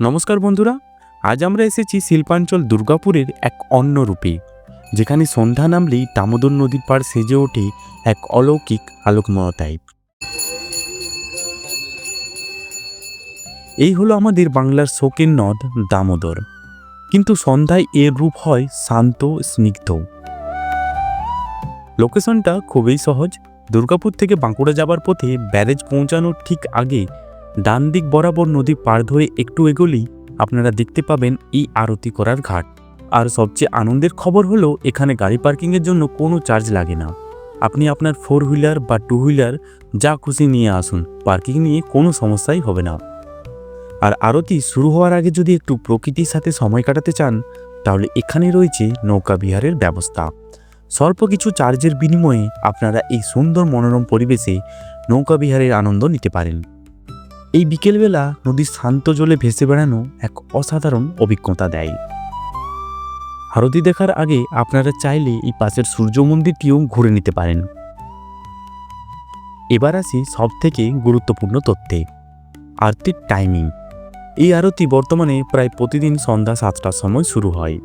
নমস্কার বন্ধুরা, আজ আমরা এসেছি শিল্পাঞ্চল দুর্গাপুরের এক অন্য রূপে যেখানে সন্ধ্যা নামলেই দামোদর নদীর পাড় সেজে ওঠে এক অলৌকিক আলোকময়তায়। এই হলো আমাদের বাংলার শোকের নদ দামোদর, কিন্তু সন্ধ্যায় এর রূপ হয় শান্ত, স্নিগ্ধ। লোকেশনটা খুবই সহজ, দুর্গাপুর থেকে বাঁকুড়া যাবার পথে ব্যারেজ পৌঁছানোর ঠিক আগে ডান দিক বরাবর নদী পার ধরে একটু এগোলেই আপনারা দেখতে পাবেন এই আরতি করার ঘাট। আর সবচেয়ে আনন্দের খবর হলো, এখানে গাড়ি পার্কিংয়ের জন্য কোনো চার্জ লাগে না। আপনি আপনার ফোর হুইলার বা টু হুইলার যা খুশি নিয়ে আসুন, পার্কিং নিয়ে কোনো সমস্যাই হবে না। আর আরতি শুরু হওয়ার আগে যদি একটু প্রকৃতির সাথে সময় কাটাতে চান, তাহলে এখানে রয়েছে নৌকা বিহারের ব্যবস্থা। স্বল্প কিছু চার্জের বিনিময়ে আপনারা এই সুন্দর মনোরম পরিবেশে নৌকা বিহারের আনন্দ নিতে পারেন। এই বিকেলবেলা নদীর শান্ত জলে ভেসে বেড়ানো এক অসাধারণ অভিজ্ঞতা দেয়। আরতি দেখার আগে আপনারা চাইলে এই পাশের সূর্য মন্দিরটিও ঘুরে নিতে পারেন। এবার আসি সব থেকে গুরুত্বপূর্ণ তথ্যে, আরতির টাইমিং এই আরতি বর্তমানে প্রায় প্রতিদিন সন্ধ্যা সাতটার সময় শুরু হয়।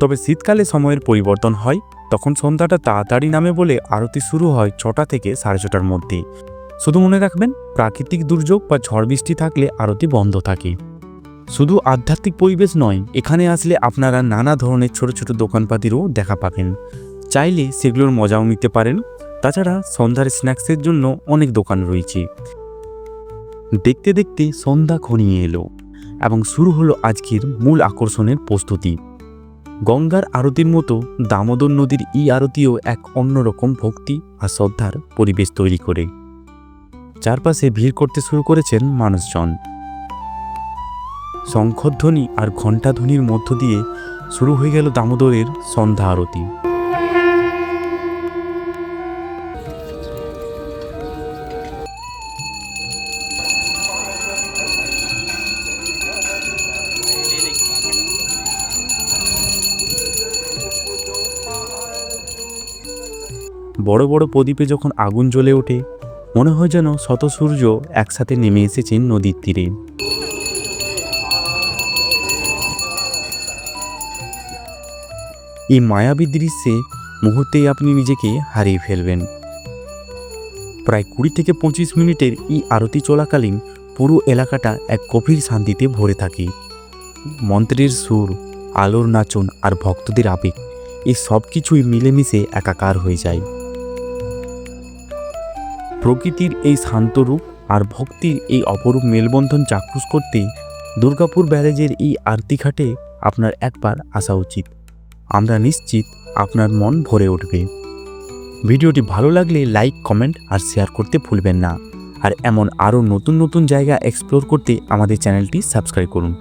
তবে শীতকালে সময়ের পরিবর্তন হয়, তখন সন্ধ্যাটা তাড়াতাড়ি নামে বলে আরতি শুরু হয় ছটা থেকে সাড়ে ছটার মধ্যে। শুধু মনে রাখবেন, প্রাকৃতিক দুর্যোগ বা ঝড় বৃষ্টি থাকলে আরতি বন্ধ থাকে। শুধু আধ্যাত্মিক পরিবেশ নয়, এখানে আসলে আপনারা নানা ধরনের ছোট ছোট দোকানপাতিরও দেখা পাবেন। চাইলে সেগুলোর মজাও নিতে পারেন। তাছাড়া সন্ধ্যার স্ন্যাক্সের জন্য অনেক দোকান রয়েছে। দেখতে দেখতে সন্ধ্যা ঘনিয়ে এলো এবং শুরু হলো আজকের মূল আকর্ষণের প্রস্তুতি। গঙ্গার আরতির মতো দামোদর নদীর ই আরতিও এক অন্যরকম ভক্তি আর শ্রদ্ধার পরিবেশ তৈরি করে। চারপাশে ভিড় করতে শুরু করেছেন মানুষজন। শঙ্খধ্বনি আর ঘণ্টাধ্বনির মধ্য দিয়ে শুরু হয়ে গেল দামোদরের সন্ধ্যা আরতি। বড় বড় প্রদীপে যখন আগুন জ্বলে ওঠে মনে হয় যেন শত সূর্য একসাথে নেমে এসেছেন নদীর তীরে। এই মায়াবী দৃশ্যে মুহূর্তেই আপনি নিজেকে হারিয়ে ফেলবেন। প্রায় কুড়ি থেকে পঁচিশ মিনিটের এই আরতি চলাকালীন পুরো এলাকাটা এক গভীর শান্তিতে ভরে থাকে। মন্ত্রের সুর, আলোর নাচন আর ভক্তদের আবেগ, এই সব কিছুই মিলেমিশে একাকার হয়ে যায়। প্রকৃতির এই শান্ত রূপ আর ভক্তির এই অপরূপ মেলবন্ধন চাক্ষুষ করতে দুর্গাপুর ব্যারেজের এই আরতি ঘাটে আপনার একবার আসা উচিত। আমরা নিশ্চিত আপনার মন ভরে উঠবে। ভিডিওটি ভালো লাগলে লাইক, কমেন্ট আর শেয়ার করতে ভুলবেন না। আর এমন আরও নতুন নতুন জায়গা এক্সপ্লোর করতে আমাদের চ্যানেলটি সাবস্ক্রাইব করুন।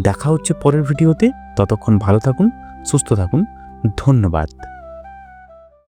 দেখা হচ্ছে পরের ভিডিওতে। ততক্ষণ ভালো থাকুন, সুস্থ থাকুন। ধন্যবাদ।